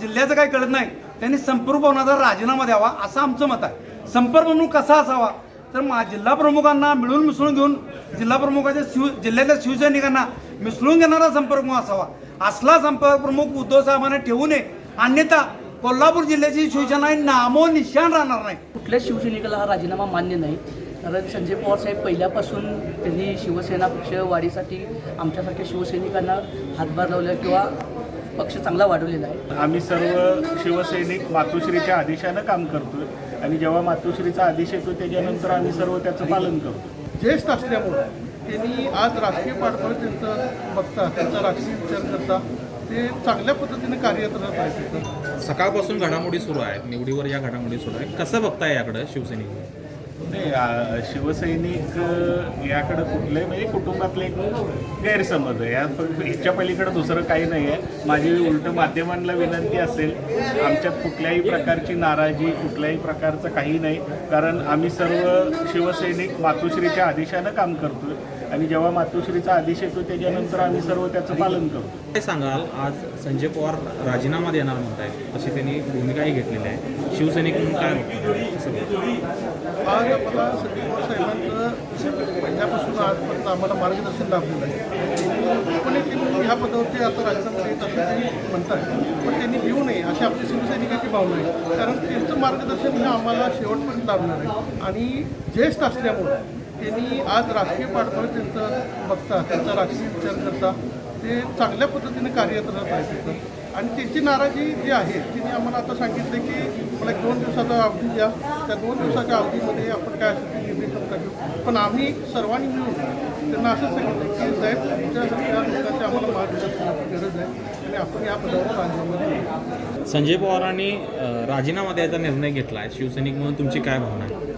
जिल्ह्याचं काही कळत नाही. त्यांनी संपर्क भवनाचा राजीनामा द्यावा असं आमचं मत आहे. संपर्क म्हणून कसा असावा? तर मा जिल्हा प्रमुखांना मिळून मिसळून घेऊन जिल्हा प्रमुखाच्या शिव जिल्ह्यातल्या शिवसैनिकांना मिसळून घेणारा संपर्क असावा. असला संपर्क प्रमुख उद्धव साहेबांना ठेवू नये. अन्यथा कोल्हापूर जिल्ह्याची शिवसेना ही नामो निशाण राहणार नाही. कुठल्याच शिवसैनिकाला हा राजीनामा मान्य नाही? कारण संजय पवार साहेब पहिल्यापासून त्यांनी शिवसेना पक्ष वाढीसाठी आमच्यासारख्या शिवसैनिकांना हातभार लावला किंवा पक्ष चांगला वाढवलेला आहे. आम्ही सर्व शिवसैनिक मातोश्रीच्या आदेशानं काम करतोय आणि जेव्हा मातोश्रीचा आदेश येतो त्याच्यानंतर आम्ही सर्व त्याचं पालन करतो ज्येष्ठ असल्यामुळं त्यांनी आज राजकीय पाठबळ त्यांचं बघता त्यांचा राजकीय विचार करता ते चांगल्या पद्धतीने कार्यरत आहेत तिथं. सकाळपासून घडामोडी सुरू आहेत निवडीवर या घडामोडी सुरू आहेत. कसं बघताय याकडं शिवसैनिक? नाही शिवसैनिक याकडं कुठले म्हणजे कुटुंबातले एक गैरसमज आहे. या याच्या पलीकडे दुसरं काही नाही आहे. माझी उलट माध्यमांना विनंती असेल आमच्यात कुठल्याही प्रकारची नाराजी कुठल्याही प्रकारचं काही नाही. कारण आम्ही सर्व शिवसैनिक मातोश्रीच्या आदेशानं काम करतोय. आणि जेव्हा मातोश्रीचा आदेश येतो त्याच्यानंतर आम्ही सर्व त्याचं पालन करतो. काय सांगाल आज संजय पवार राजीनामा देणार म्हणतायत तशी त्यांनी भूमिकाही घेतलेली आहे. शिवसैनिक म्हणून काय? आज मला संजय पवार साहेबांचं पहिल्यापासून आजपर्यंत आम्हाला मार्गदर्शन लाभलेलं आहे. पण एक त्यांनी ह्या पदावरती आता राजीनामा देत असं म्हणतात पण त्यांनी देऊ नये अशी आपली शिवसैनिकाची भावना आहे. कारण त्यांचं मार्गदर्शन हे आम्हाला शेवटपर्यंत लाभणार आहे. आणि ज्येष्ठ असल्यामुळं त्यांनी आज राजकीय पाठबळ त्यांचं बघता त्यांचा राजकीय विचार करता. ते चांगल्या पद्धतीने कार्यरत आहेत तिथं. आणि त्यांची नाराजी जी आहे तिने आम्हाला आता सांगितलं की मला एक दोन दिवसाचा अवधी द्या. त्या दोन दिवसाच्या अवधीमध्ये आपण काय असेल ते निर्णय करता घेऊ पण आम्ही सर्वांनी मिळून त्यांना असं सांगितलं की साहेब तुमच्यासारख्या लोकांची आम्हाला मार्गदर्शनाची गरज आहे आणि आपण या पदावर राजीनामा संजय पवारांनी राजीनामा द्यायचा निर्णय घेतला आहे शिवसैनिक म्हणून तुमची काय भावना आहे?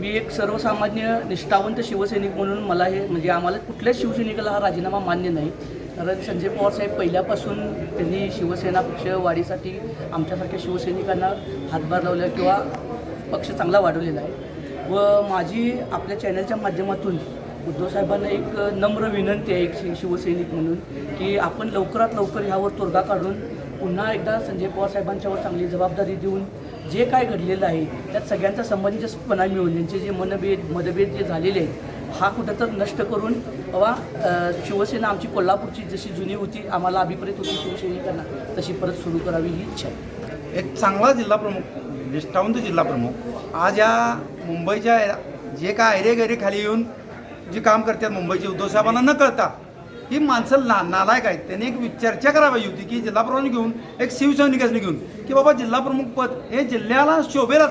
मी एक सर्वसामान्य निष्ठावंत शिवसैनिक म्हणून मला हे म्हणजे आम्हाला कुठल्याच शिवसैनिकाला हा राजीनामा मान्य नाही. कारण संजय पवार साहेब पहिल्यापासून त्यांनी शिवसेना पक्ष वाढीसाठी आमच्यासारख्या शिवसैनिकांना हातभार लावला किंवा पक्ष चांगला वाढवलेला आहे. व माझी आपल्या चॅनलच्या माध्यमातून उद्धव साहेबांना एक नम्र विनंती आहे एक शि शिवसैनिक म्हणून की आपण लवकरात लवकर ह्यावर तोडगा काढून पुन्हा एकदा संजय पवार साहेबांच्यावर चांगली जबाबदारी देऊन जे काय घडलेलं आहे त्यात सगळ्यांचा समंजसपणा मिळून यांचे जे मनभेद मतभेद जे झालेले आहेत हा कुठंतर नष्ट करून बाबा शिवसेना आमची कोल्हापूरची जशी जुनी होती आम्हाला अभिप्रेत होती शिवसैनिकांना तशी परत सुरू करावी ही इच्छा आहे. एक चांगला जिल्हा प्रमुख निष्ठावंत जिल्हा प्रमुख आज या मुंबईच्या जे काय ऐरे गैरे खाली येऊन जे काम करतात मुंबईचे उद्धव साहेबांना न कळता ही माणसं ना नालायक आहेत. त्यांनी एक वि- चर्चा करावी होती की जिल्हा प्रमुख घेऊन एक शिवसैनिकांनी घेऊन की बाबा जिल्हा प्रमुख पद हे जिल्ह्याला शोभेल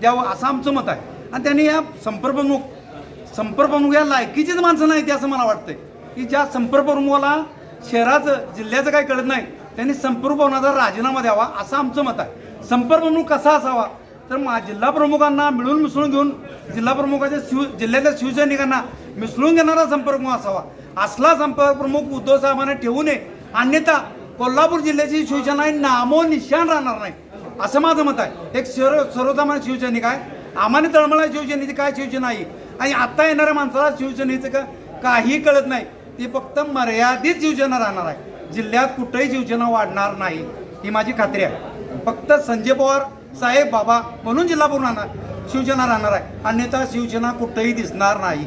द्यावं असं आमचं मत आहे. आणि त्यांनी या संपर्कप्रमुख संपर्कप्रमुख या लायकीचीच माणसं नाही ते असं मला वाटतंय. की ज्या संपर्कप्रमुखाला शहराचं जिल्ह्याचं काही कळत नाही त्यांनी संपर्क भवनाचा राजीनामा द्यावा असं आमचं मत आहे. संपर्कप्रमुख कसा असावा? तर मा जिल्हा प्रमुखांना मिळून मिसळून घेऊन जिल्हा प्रमुखाच्या शिव जिल्ह्यातल्या शिवसैनिकांना मिसळून घेणारा संपर्क असावा. असला संपर्क प्रमुख उद्धव साहेबांना ठेवू नये अन्यथा कोल्हापूर जिल्ह्याची शिवसेना ही नामो निशाण राहणार नाही. असं माझं मत आहे. एक सर्व सर्वसामान्य शिवसैनिक आहे. आम्हाला तळमळा शिवसेनेची काय शिवसेना आहे? आणि आता येणाऱ्या माणसाला शिवसेनेचं का काही कळत नाही. ती फक्त मर्यादित शिवसेना राहणार आहे. जिल्ह्यात कुठेही शिवसेना वाढणार नाही. ही माझी खात्री आहे. फक्त संजय पवार साहेब बाबा म्हणून जिल्हापूर राहणार शिवसेना राहणार आहे. अन्यथा शिवसेना कुठेही दिसणार नाही.